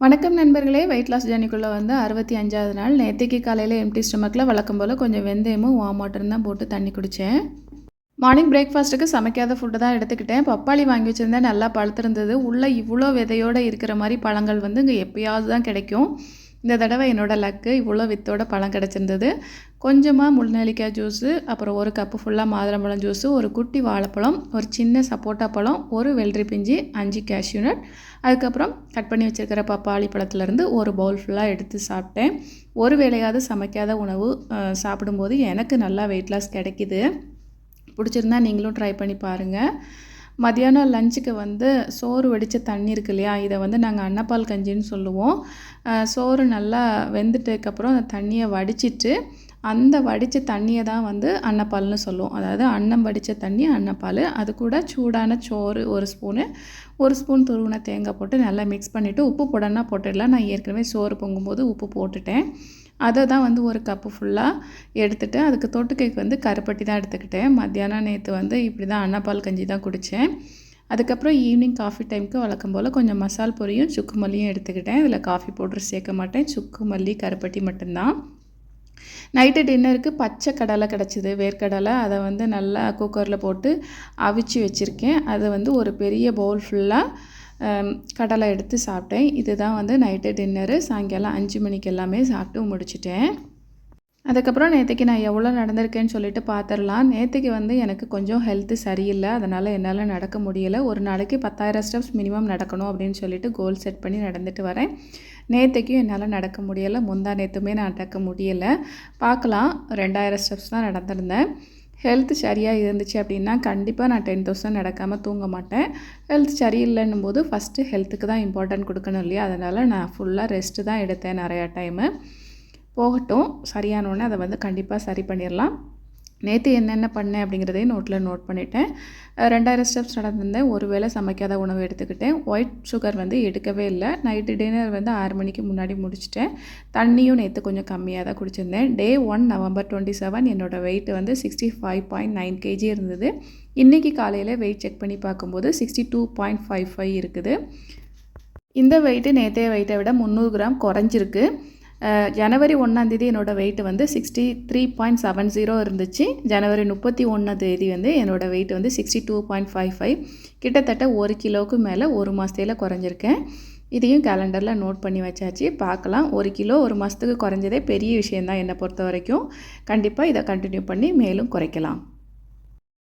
வணக்கம் நண்பர்களே weight loss ஜர்னிக்குள்ளே வந்து அறுபத்தி அஞ்சாவது நாள். நேற்றுக்கு காலையில் எம்டி ஸ்டொமக்கில் வழக்கம் போல் கொஞ்சம் வெந்தயமும் வாம் வாட்டரும் தான் போட்டு தண்ணி குடித்தேன் மார்னிங் பிரேக்ஃபாஸ்ட்டுக்கு சமைக்காத ஃபுட்டு தான் எடுத்துக்கிட்டேன். பப்பாளி வாங்கி வச்சுருந்தேன் நல்லா பழுத்திருந்தது. உள்ளே இவ்வளோ விதையோடு இருக்கிற மாதிரி பழங்கள் வந்து இங்கே எப்பயாவது தான் கிடைக்கும். இந்த தடவை என்னோடய லக்கு இவ்வளோ வித்தோட பழம் கிடச்சிருந்தது. கொஞ்சமாக முள்நெல்லிக்காய் ஜூஸு அப்புறம் ஒரு கப்பு ஃபுல்லாக மாதுளம்பழம் ஜூஸு ஒரு குட்டி வாழைப்பழம் ஒரு சின்ன சப்போட்டா பழம் ஒரு வெள்ளரி பிஞ்சு அஞ்சு கேஷ்யூ நட் அதுக்கப்புறம் கட் பண்ணி வச்சுருக்கிற பப்பாளி பழத்துலேருந்து ஒரு பவுல் ஃபுல்லாக எடுத்து சாப்பிட்டேன். ஒரு வேளையாவது சமைக்காத உணவு சாப்பிடும்போது எனக்கு நல்லா வெயிட் லாஸ் கிடைக்கிது. பிடிச்சிருந்தா நீங்களும் ட்ரை பண்ணி பாருங்கள் மதியானம் லஞ்சுக்கு வந்து சோறு வடித்த தண்ணி இருக்கு இல்லையா? இதை வந்து நாங்கள் அன்னப்பால் கஞ்சின்னு சொல்லுவோம். சோறு நல்லா வெந்துட்டதுக்கப்புறம் அந்த தண்ணியை வடிச்சிட்டு அந்த வடித்த தண்ணியை தான் வந்து அன்னப்பால்னு சொல்லுவோம். அதாவது அன்னம் வடித்த தண்ணி அன்னப்பால். அது கூட சூடான சோறு ஒரு ஸ்பூனு. ஒரு ஸ்பூன் துருவின தேங்காய் போட்டு நல்லா மிக்ஸ் பண்ணிவிட்டு உப்பு போடனா போட்டுடலாம். நான் ஏற்கனவே சோறு பொங்கும்போது உப்பு போட்டுட்டேன். அதை தான் வந்து ஒரு கப்பு ஃபுல்லாக எடுத்துகிட்டு அதுக்கு தொட்டுக்கைக்கு வந்து கருப்பட்டி தான் எடுத்துக்கிட்டேன். மத்தியானம் நேற்று வந்து இப்படி தான் அன்னப்பால் கஞ்சி தான் குடித்தேன் அதுக்கப்புறம் ஈவினிங் காஃபி டைமுக்கு வழக்கம் போல் கொஞ்சம் மசால் பொரியும் சுக்கு மல்லியும் எடுத்துக்கிட்டேன். இதில் காஃபி பவுடர் சேர்க்க மாட்டேன். சுக்கு மல்லி கருப்பட்டி மட்டும்தான். நைட்டு டின்னருக்கு பச்சை கடலை கிடச்சிது வேர்க்கடலை. அதை வந்து நல்லா குக்கரில் போட்டு அவிச்சு வச்சுருக்கேன். அதை வந்து ஒரு பெரிய பவுல் ஃபுல்லாக கடலை எடுத்து சாப்பிட்டேன். இதுதான் வந்து நைட்டு டின்னரு. சாயங்காலம் அஞ்சு மணிக்கு எல்லாமே சாப்பிட்டு முடிச்சிட்டேன். அதுக்கப்புறம் நேற்றுக்கு நான் எவ்வளோ நடந்திருக்கேன்னு சொல்லிட்டு பார்த்துடலாம் நேற்றுக்கு வந்து எனக்கு கொஞ்சம் ஹெல்த்து சரியில்லை. அதனால் என்னால் நடக்க முடியலை. ஒரு நாளைக்கு பத்தாயிரம் ஸ்டெப்ஸ் மினிமம் நடக்கணும் அப்படின்னு சொல்லிட்டு கோல் செட் பண்ணி நடந்துட்டு வரேன். நேற்றுக்கும் என்னால் நடக்க முடியலை. முந்தா நேற்றுமே நான் நடக்க முடியலை. பார்க்கலாம். ரெண்டாயிரம் ஸ்டெப்ஸ் தான் நடந்திருந்தேன். ஹெல்த் சரியாக இருந்துச்சு அப்படின்னா கண்டிப்பாக நான் டென் தௌசண்ட் நடக்காமல் தூங்க மாட்டேன். ஹெல்த் சரியில்லைன்னும் போது ஃபஸ்ட்டு ஹெல்த்துக்கு தான் இம்பார்ட்டன்ட் கொடுக்கணும் இல்லையா? அதனால் நான் ஃபுல்லாக ரெஸ்ட்டு தான் எடுத்தேன் நிறையா டைமு போகட்டும். சரியானோடனே அதை வந்து கண்டிப்பாக சரி பண்ணிடலாம். நேற்று என்னென்ன பண்ணேன் அப்படிங்கிறதையும் நோட்டில் நோட் பண்ணிட்டேன். ரெண்டாயிரம் ஸ்டெப்ஸ் நடந்திருந்தேன். ஒரு வேளை சமைக்காத உணவு எடுத்துக்கிட்டேன். ஒயிட் சுகர் வந்து எடுக்கவே இல்லை. நைட்டு டின்னர் வந்து ஆறு மணிக்கு முன்னாடி முடிச்சிட்டேன். தண்ணியும் நேற்று கொஞ்சம் கம்மியாக தான் குடிச்சிருந்தேன். Day one November twenty seven என்னோடய வெயிட் வந்து sixty five point nine KG இருந்தது. இன்றைக்கி காலையில் வெயிட் செக் பண்ணி பார்க்கும்போது sixty two point five five இருக்குது. இந்த வெயிட்டு நேற்றைய வெயிட்டை விட முந்நூறு கிராம் குறைஞ்சிருக்கு. ஜனவரி ஒன்றாந்தேதி என்னோடய வெயிட் வந்து sixty three point seven zero இருந்துச்சு. ஜனவரி முப்பத்தி ஒன்றாம் தேதி வந்து என்னோடய வெயிட் வந்து sixty two point five five கிட்டத்தட்ட ஒரு கிலோவுக்கு மேலே ஒரு மாதத்தில் குறைஞ்சிருக்கேன். இதையும் கேலண்டரில் நோட் பண்ணி வச்சாச்சு. பார்க்கலாம். ஒரு கிலோ ஒரு மாதத்துக்கு குறைஞ்சதே பெரிய விஷயந்தான் என்னை பொறுத்த வரைக்கும். கண்டிப்பாக இதை கண்டினியூ பண்ணி மேலும் குறைக்கலாம்.